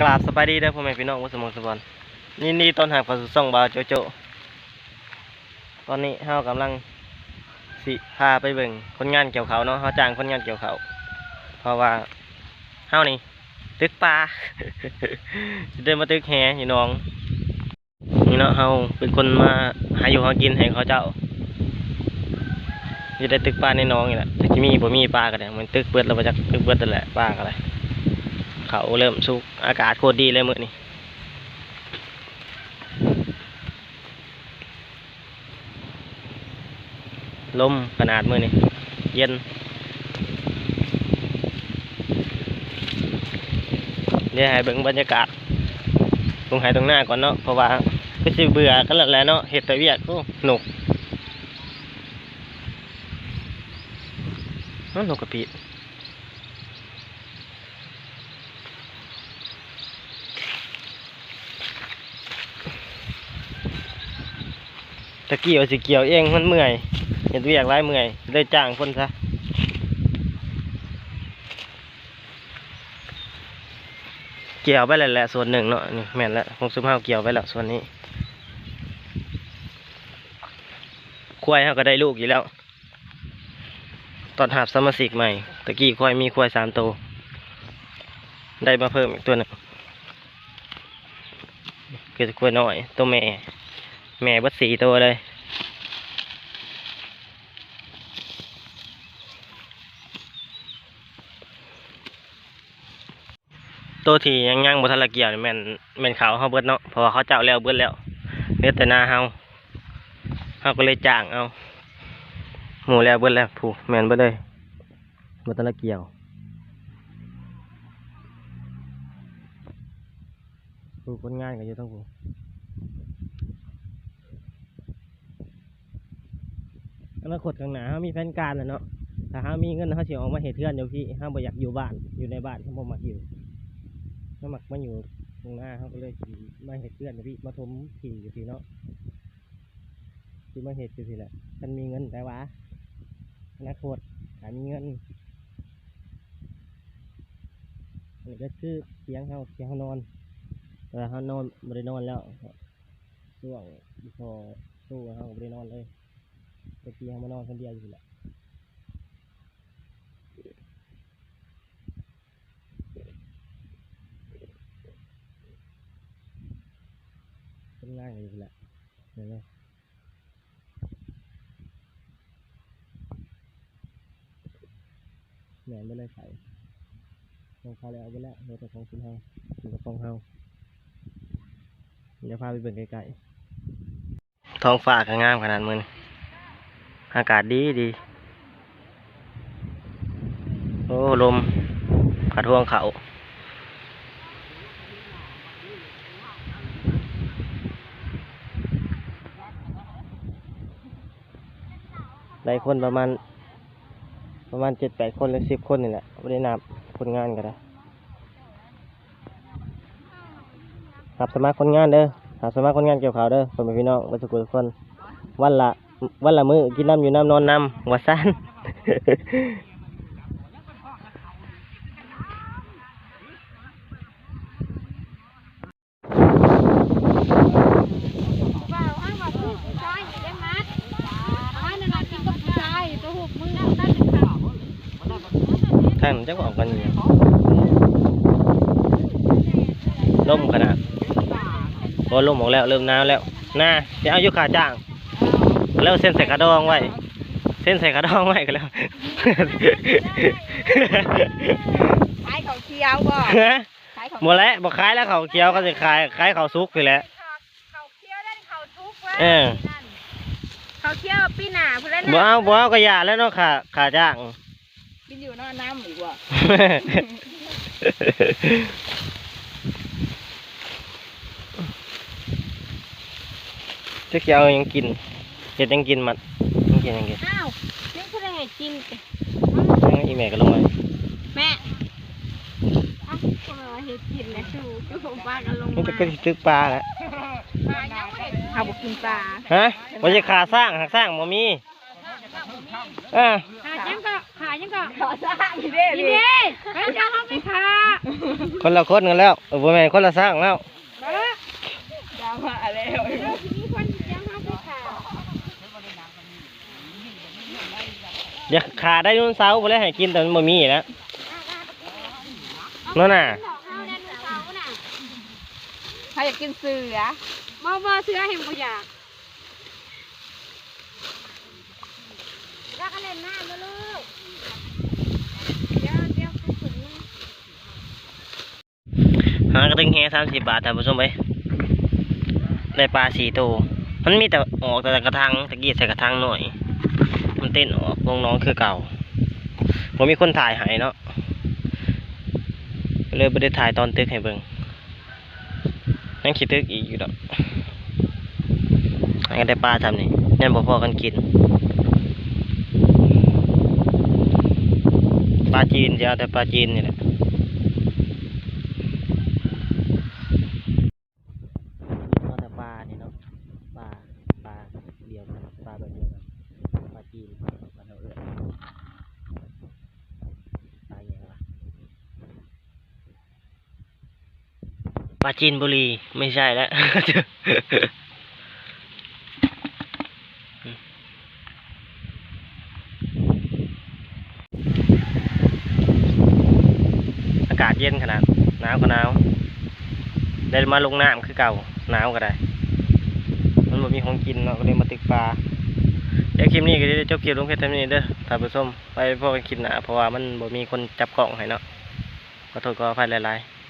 กราบสบายดีเด้อพ่อแม่พี่น้องผู้สมองสบอนยินดีต้อนรับเข้าสู่ช่องบาโจโจตอนนี้เฮากำลังสิพาไปเบิ่งคนงานเกี่ยวเขาเนาะเฮาจ้างคนงานเกี่ยวเขาเพราะว่าเฮานี่ตึกปลาสิเดินมาตึกแหอยู่น้องนี่เนาะเฮาเป็นคนมาหาอยู่หากินให้เขาเจ้าสิได้ตึกปลาในน้องนี่แหละถ้ามีบ่มีปลาก็ได้มันตึกเบิดแล้วบ่จักตึกเบิดนั่นแหละปลาก็ได้ เขาเริ่มสุกอากาศโคตรดีเลยมื้อนี้ลมขนาดมื้อนี้เย็น เดี๋ยวให้เบิ่งบรรยากาศตรงไหตรงหน้าก่อนเนาะเพราะว่าก็สิเบื่อกันแล้วแหละเนาะเฮ็ดแต่เวียก็หนุกหนุกกระปิ ตะกี้ว่าสิเกี่ยวเองมันเมื่อยเห็นเวียกหลายเมื่อยเลยจ้างคนซะเกี่ยวไปแล้วแหละส่วนหนึ่งเนาะนี่แม่นแล้วคงซุมเฮาเกี่ยวไปแล้วส่วนนี้ควายเฮาก็ได้ลูกอยู่แล้ว ตอนหาบสมาชิกใหม่ตะกี้ควายมีควายสามตัวได้มาเพิ่มอีกตัวหนึ่งคือควายน้อยตัวแม่ แม่เบัดสีตัวเลยตัวที่ยังย่างบทันลเกียวแม่นแม่นเขาวเขาเบิดเนาะเพราะเขาเจ้าแล้วเบิดแล้วเหลือแต่หน้าเฮาเฮาก็เลยจ้างเอาหมูแล้วเบิดแล้วผูกแม่นเบิดเลยบทันลเกียวผูกคนงานกันอยู่ทั้งผู อนาคตข้างหน้าเขามีแผนการแล้วเนาะถ้าเขามีเงินเขาสิออกมาเฮ็ดเทือนอยู่พี่เขาบ่อยากอยู่บ้านอยู่ในบ้านเขาบ่มักอยู่เขามักมาอยู่ตรงหน้าเขาก็เลยมาเฮ็ดเทือนอยู่พี่มาทมที่อยู่พี่เนาะสิมาเฮ็ดอยู่พี่แหละมันมีเงินแต่ว่าอนาคตถ้ามีเงินอันนี้ก็คือเตียงเขาเตียงเขานอนเวลาเขานอนบ่ได้นอนแล้วช่วงพอสู้เขาก็บ่ได้นอนเลย ตะเกียงมานอนคนเดียวอยู่แหละเป็นง่ายอยู่แหละเห็นไหมแหนมไปเลยใส่ของเขาแล้วไปแล้วเหลือแต่ของคุณเฮาถึงกับของเฮาเดี๋ยวพาไปเบิ่งไกลๆท้องฟ้าก็งามขนาดมือนี้ อากาศดีดี โอ้ลมกระท่วงเขาหลายคนประมาณ ประมาณเจ็ดแปดคนหรือสิบคนนี่แหละไม่ได้นับคนงานกันนะหับสมัครคนงานเด้อหับสมัครคนงานเกี่ยวข่าวเด้อคนเป็นพี่น้องวัสุกุทุกคน วันละ วันละมือกินน้ำอยู่น้ำนอนน้ำหัวสั้นท่าอ้างว่าผู้ชายได้มัดอ้างนั่นหรือนั่นนั่นค่ะท่านจะบอกกันล่มขนาดพอล่มออกแล้วเริ่มนาวแล้วน่าจะเอายุขาจ้าง แล้วเส้นใส่กระดองไว้ เส้นใส่กระดองไว้ก็แล้วขายเขาวเคียวบ่ขายเขาวหมดแล้วบอกขายแล้วเขาวเคี้ยวก็จะขายขายเขาวซุกนี่แหละเขาวเคียวได้เขาวทุกเว้ยเออเขาวเคียวปีหน้าพุ่นแล้วบ่นะเอาบ่เอาก็อย่าแล้วเนาะขาขาจ้างกินอยู่นอนน้ำอีกว่ะจะเกี่ยวยังกิน เห็ดยังกินมันยังกินยังกินอ้าวนี่คืออะไรกินกันยังอีแม่ก็ลงไปแม่อ้าวคนละเฮ็ดกินนะชูก็ผมปลากันลงมันมาจะก็สิตึกปลาแหละปลายังไม่เขาบอกกินปลาฮะมันจะขาสร้างหากสร้างบ่มีเอ่าขาจังก็ขายังก็ขอสร้างนี่เด้นี่นี่เด้ไปจะเอาไปขาคนละคนกันแล้วเออบ่แม่นคนละสร้างแล้วเออดาวมาแล้ว เดี๋ยวมีคนยังเอาไปขา อย่าขาได้นุ่นเสาบ่ได้ให้กินแต่มันบ่มีนะนั่นน่ะหลอกเอาแน่นเสาน่ะใครอยากกินเสือบ่บ่เสือเห็นบ่อยากรักกันเล่นน้ำมาลูกเดี๋ยวเดี๋ยวคุณขุนนี่หากระตึงแฮ30บาทท่านผู้ชมเอ้ยได้ปลา4ตัวมันมีแต่ออกแต่กระทังตะกี้ใส่กระทังหน่อย มันเต้นออกลงน้องคือเก่าผมมีคนถ่ายให้เนาะเลยไม่ได้ถ่ายตอนตึกให้เบิ่งนั่งคิดตึกอีกอยู่ดอกหากันได้ปลาทำนี่ยันพอๆกันกินปลาจีนจะเอาแต่ปลาจีนนี่แหละเอาแต่ปลานี่เนาะ ปลา ปลาเดียวกันปลาแบบเดียวกันปลาจีนปลาปลาเท่าเอื้อปลาอย่างวะ ปาจีนบุรีไม่ใช่แล้ว อากาศเย็นขนาดหนาวก็หนาวได้มาลงน้ำคือเก่าหนาวก็ได้ มันบ่มีของกินเนาก็เลยมาตึกปลาเดี๋ยวคลิปนี้ก็ได้จบคลิปลงเพจเท่านี้เด้อท่านผู้ชมไปพบกันคลิปหน้าเพราะว่ามันบ่มีคนจับกล้องให้เนาะขอโทษก็อภัยหลายๆ